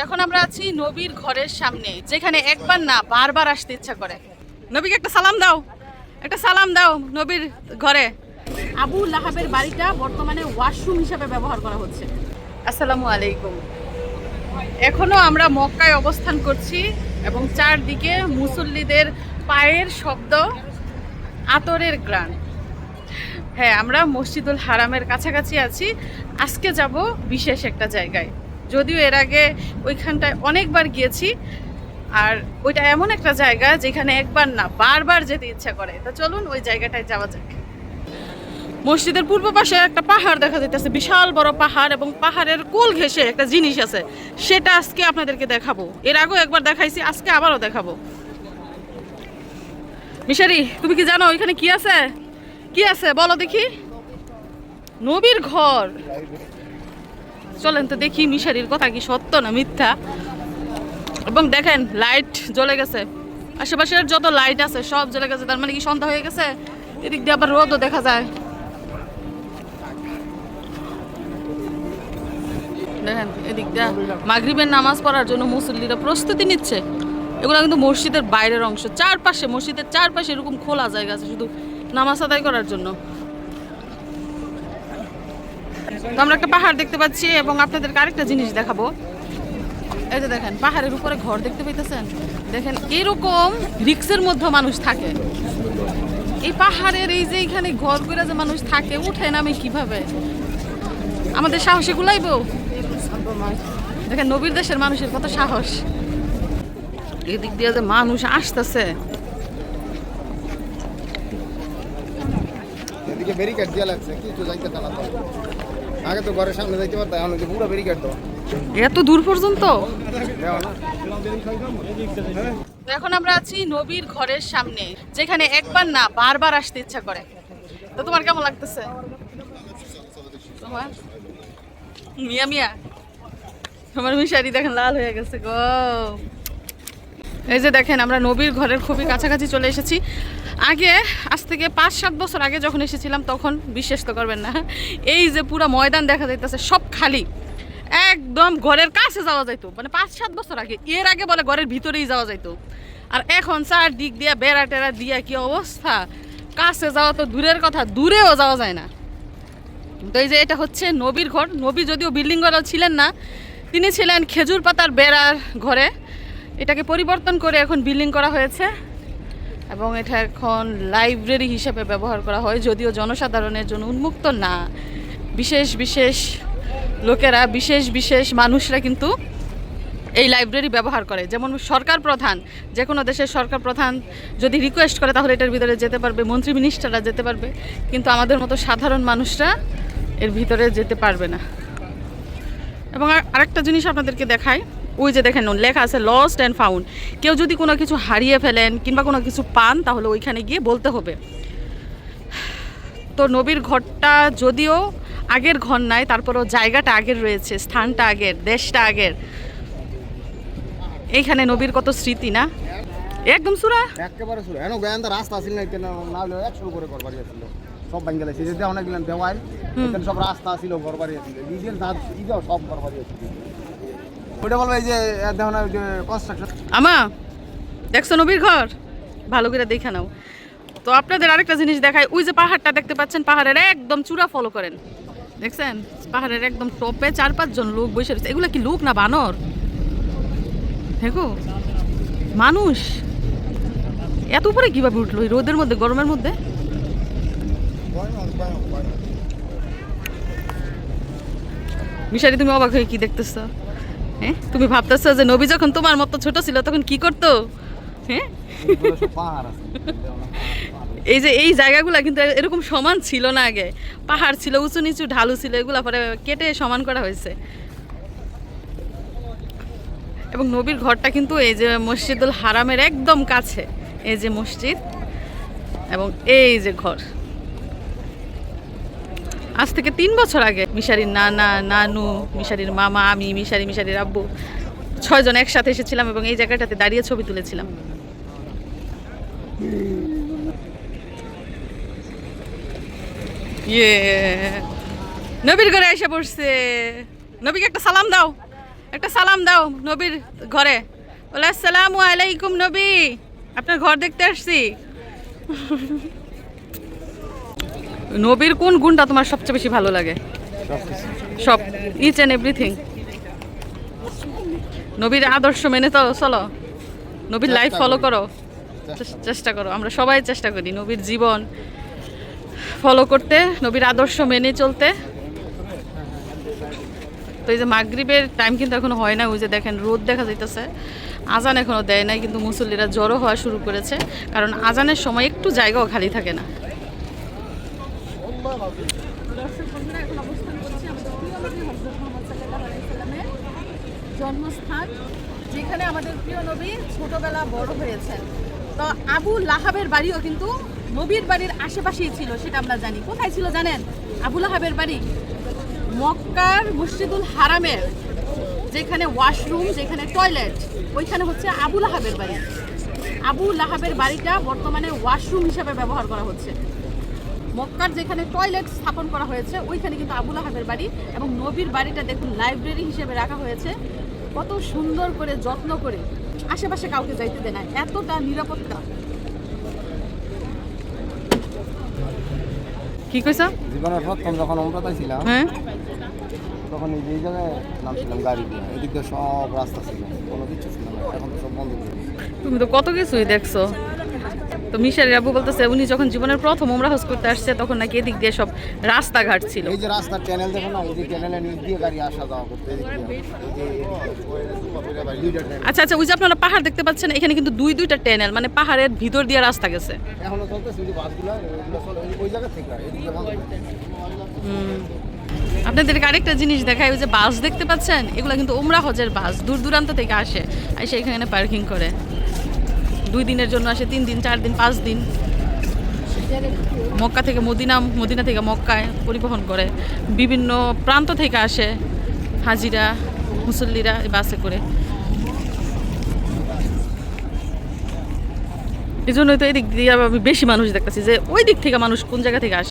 এখন আমরা আছি নবীর ঘরের সামনে, যেখানে একবার না, বারবার আসতে ইচ্ছা করে। নবীকে একটা সালাম দাও, একটা সালাম দাও নবীর ঘরে। আবু লাহাবের বাড়িটা বর্তমানে ওয়াশরুম হিসাবে ব্যবহার করা হচ্ছে। আসসালামু আলাইকুম। এখনও আমরা মক্কায় অবস্থান করছি এবং চারদিকে মুসল্লিদের পায়ের শব্দ, আতরের গ্রান হ্যাঁ আমরা মসজিদুল হারামের কাছাকাছি আছি। আজকে যাব বিশেষ একটা জায়গায়। যদিও এর আগে ওইখানটায় অনেকবার গিয়েছি। আর ওইটা এমন একটা জায়গা যেখানে একবার না, বারবার যেতে ইচ্ছা করে। তা চলুন ওই জায়গাটায় যাওয়া যাক। মসজিদের পূর্ব পাশে একটা পাহাড় দেখা যাইতেছে, বিশাল বড় পাহাড় এবং পাহাড়ের কোল ঘেঁষে একটা জিনিস আছে। সেটা আজকে আপনাদেরকে দেখাবো। এর আগেও একবার দেখাইছি, আজকে আবারও দেখাবো। মিশারি, তুমি কি জানো ওইখানে কি আছে? কি আছে? বলো দেখি। নবীর ঘর। চলেন তো দেখি মিশারির কথা কি সত্য না মিথ্যা। এবং দেখেন লাইট জ্বলে গেছে। আশেপাশের যত লাইট আছে, সব জ্বলে গেছে। তার মানে কি সন্ধ্যা হয়ে গেছে? এদিক দিয়ে আবার রোদও দেখা যায়। দেখেন, এদিক দিয়ে মাগরিবের নামাজ পড়ার জন্য মুসল্লিরা প্রস্তুতি নিচ্ছে। এগুলো কিন্তু মসজিদের বাইরের অংশ। চারপাশে, মসজিদের চারপাশে এরকম খোলা জায়গা আছে শুধু নামাজ আদায় করার জন্য। তো আমরা একটা পাহাড় দেখতে পাচ্ছি এবং আপনাদেরকে আরেকটা জিনিস দেখাবো। এই যে দেখেন, পাহাড়ের উপরে ঘর দেখতে পাইতেছেন? দেখেন, এরকম রিক্সের মধ্যে মানুষ থাকে। এই পাহাড়ের এই যে এখানে ঘর করে যে মানুষ থাকে উঠে নামে কীভাবে? আমাদের সাহসী গুলাইব দেখেন, নবীর দেশের মানুষের কত সাহস। এদিক দিয়ে যে মানুষ আসতেছে। এদিকে ব্যারিকেড লাগছে, কিছু না আগে তো ঘরের সামনে যাইতে পারতাম এখন হচ্ছে পুরো ব্যারিকেড তো এত দূর পর্যন্ত? এখন আমরা আছি নবীর ঘরের সামনে যেখানে একবার না বারবার আসতে ইচ্ছা করে। তো তোমার কেমন লাগতেছে? তোমার? মিয়া মিয়া আমার মিশারি দেখেন লাল হয়ে গেছে গো। এই যে দেখেন, আমরা নবীর ঘরের খুবই কাছাকাছি চলে এসেছি। আগে, আজ থেকে পাঁচ, সাত বছর আগে যখন এসেছিলাম, তখন বিশ্বাস তো করবেন না। এই যে পুরো ময়দান দেখা যাইতেছে, সব খালি। একদম ঘরের কাছে যাওয়া যাইতো। মানে পাঁচ, সাত বছর আগে। এর আগে বলে ঘরের ভিতরেই যাওয়া যাইতো। আর এখন চার দিক দিয়ে বেড়া টেরা দিয়া কি অবস্থা? কাছে যাওয়া তো দূরের কথা, দূরেও যাওয়া যায় না। তো এই যে এটা হচ্ছে নবীর ঘর। নবী যদিও বিল্ডিং ঘর ছিলেন না, তিনি ছিলেন খেজুর পাতার বেড়ার ঘরে। এটাকে পরিবর্তন করে এখন বিল্ডিং করা হয়েছে এবং এটা এখন লাইব্রেরি হিসেবে ব্যবহার করা হয়, যদিও জনসাধারণের জন্য উন্মুক্ত না। বিশেষ বিশেষ লোকেরা, বিশেষ বিশেষ মানুষরা কিন্তু এই লাইব্রেরি ব্যবহার করে। যেমন সরকার প্রধান, যে কোনো দেশের সরকার প্রধান যদি রিকোয়েস্ট করে, তাহলে এটার ভিতরে যেতে পারবে, মন্ত্রী মিনিস্টাররা যেতে পারবে। কিন্তু আমাদের মতো সাধারণ মানুষরা এর ভিতরে যেতে পারবে না। এবং আর- আরেকটা জিনিস আপনাদেরকে দেখাই ওই যে দেখেন লেখা আছে লস্ট অ্যান্ড ফাউন্ড কেউ যদি কোনো কিছু হারিয়ে ফেলেন কিংবা কোনো কিছু পান তাহলে ওইখানে গিয়ে বলতে হবে। তো নবীর ঘরটা যদিও আগের ঘর নাই তারপরও জায়গাটা আগের রয়েছে স্থানটা আগের দেশটা আগের। এইখানে নবীর কত স্মৃতি না? একদম সুরা। একেবারে শুরু এখন গোয়ান্দা রাস্তা আসিল না এখানে না হলে একশো করে ঘর বাড়ি আসছিল সব বাঙ্গাল আছে যে অনেক গেলেন দেওয়াল এখানে সব রাস্তা আসিল ঘর বাড়ি আসছিল ডিজেল দাঁত ইটাও সব ঘর বাড়ি বলব এই যে দেখো না, ওই যে কনস্ট্রাকশন আমা, দেখছ নবীর ঘর? ভালো করে দেখে নাও। তো আপনাদের আরেকটা জিনিস দেখায় ওই যে পাহাড়টা দেখতে পাচ্ছেন, পাহাড়ের একদম চূড়া ফলো করেন। দেখছেন? পাহাড়ের একদম টপে চার পাঁচজন লোক বসে রয়েছে। এগুলো কি লোক না বানর? দেখো, মানুষ। এত উপরে কীভাবে উঠল? এই রোদের মধ্যে, গরমের মধ্যে? মিশারি তুমি অবাক হয়ে কি দেখতেছ? হ্যাঁ? তুমি ভাবতেছো যে নবী যখন তোমার মতো ছোট ছিল, তখন কি করতো? হ্যাঁ? এই যে এই জায়গাগুলো কিন্তু এরকম সমান ছিল না আগে। পাহাড় ছিল, উঁচু নিচু, ঢালু ছিল, এগুলো পরে কেটে সমান করা হয়েছে। এবং নবীর ঘরটা কিন্তু এই যে মসজিদুল হারামের একদম কাছে। এই যে মসজিদ এবং এই যে ঘর। আজ থেকে তিন বছর আগে মিশারির নানা, নানু, মিশারির মামা, আমি, মিশারি, মিশারির আব্বু ছয়জন একসাথে এসেছিলাম এবং এই জায়গাটাতে দাঁড়িয়ে ছবি তুলেছিলাম। ইয়ে নবীর ঘরে এসে পড়ছে। নবীকে একটা সালাম দাও, একটা সালাম দাও নবীর ঘরে। বলে, আসসালামু আলাইকুম নবী, আপনার ঘর দেখতে আসছি। নবীর কোন গুণটা তোমার সবচেয়ে বেশি ভালো লাগে? সব ইচ অ্যান্ড এভরিথিং নবীর আদর্শ মেনে তো চলো। নবীর লাইফ ফলো করো। চেষ্টা করো। আমরা সবাই চেষ্টা করি নবীর জীবন ফলো করতে নবীর আদর্শ মেনে চলতে। তো এই যে মাগরিবের টাইম কিন্তু এখনও হয় না ওই যে দেখেন রোদ দেখা যাইতেছে। আজান এখনও দেয় নাই কিন্তু মুসল্লিরা জড়ো হওয়া শুরু করেছে। কারণ আজানের সময় একটু জায়গাও খালি থাকে না। জন্মস্থান, যেখানে আমাদের প্রিয় নবী ছোটবেলা বড় হয়েছেন। তো আবু লাহাবের বাড়িও কিন্তু নবীর বাড়ির আশেপাশেই ছিল, সেটা আমরা জানি। কোথায় ছিল জানেন? আবু লাহাবের বাড়ি মক্কার মসজিদুল হারামের, যেখানে ওয়াশরুম, যেখানে টয়লেট, ওইখানে হচ্ছে আবু লাহাবের বাড়ি। আবু লাহাবের বাড়িটা বর্তমানে ওয়াশরুম হিসাবে ব্যবহার করা হচ্ছে। মক্কার যেখানে টয়লেট স্থাপন করা হয়েছে ওইখানে কিন্তু আবুল আহাবের বাড়ি এবং নবীর বাড়িটা দেখুন লাইব্রেরি হিসেবে রাখা হয়েছে। কত সুন্দর করে যত্ন করে আশেপাশে কাউকে যাইতে দেয় না এতটা নিরাপত্তা। কি কইছা? জীবনের প্রথম যখন অমরাতায় ছিলাম হ্যাঁ? তখন এই যে জায়গায় নামছিলাম গাড়ি দিয়ে এদিক দিয়ে সব রাস্তা ছিল কোনো কিছু ছিল না এখন তো সব বন্ধ করে তুমি তো কত কিছুই দেখছ। তো মিশারি আবু বলতেছে উনি যখন জীবনের প্রথম ওমরা হজ করতে আসছে তখন নাকি এদিক দিয়ে সব রাস্তাঘাট ছিল। এই যে রাস্তার চ্যানেল দেখো না এই যে চ্যানেলের নিচ দিয়ে গাড়ি আসা যাওয়া করতে। আচ্ছা আচ্ছা ওই যে আপনারা পাহাড় দেখতে পাচ্ছেন এখানে কিন্তু দুই দুইটা ট্যানেল মানে পাহাড়ের ভিতর দিয়ে রাস্তা গেছে। এখনও চলতেছে যে বাসগুলো ওই- জায়গা থেকে। আপনাদেরকে আরেকটা জিনিস দেখাই ওই যে বাস দেখতে পাচ্ছেন? এগুলো কিন্তু ওমরা হজের বাস দূর দূরান্ত থেকে আসে আর এখানে পার্কিং করে। দুই দিনের জন্য আসে, তিন দিন, চার দিন, পাঁচ দিন। মক্কা থেকে মদিনা মদিনা থেকে মক্কায় পরিবহন করে। বিভিন্ন প্রান্ত থেকে আসে হাজিরা, মুসল্লিরা এই বাসে করে। এই জন্যই তো এদিক দিয়ে আমি বেশি মানুষ দেখতেছি যে ওই দিক থেকে মানুষ কোন জায়গা থেকে আসে?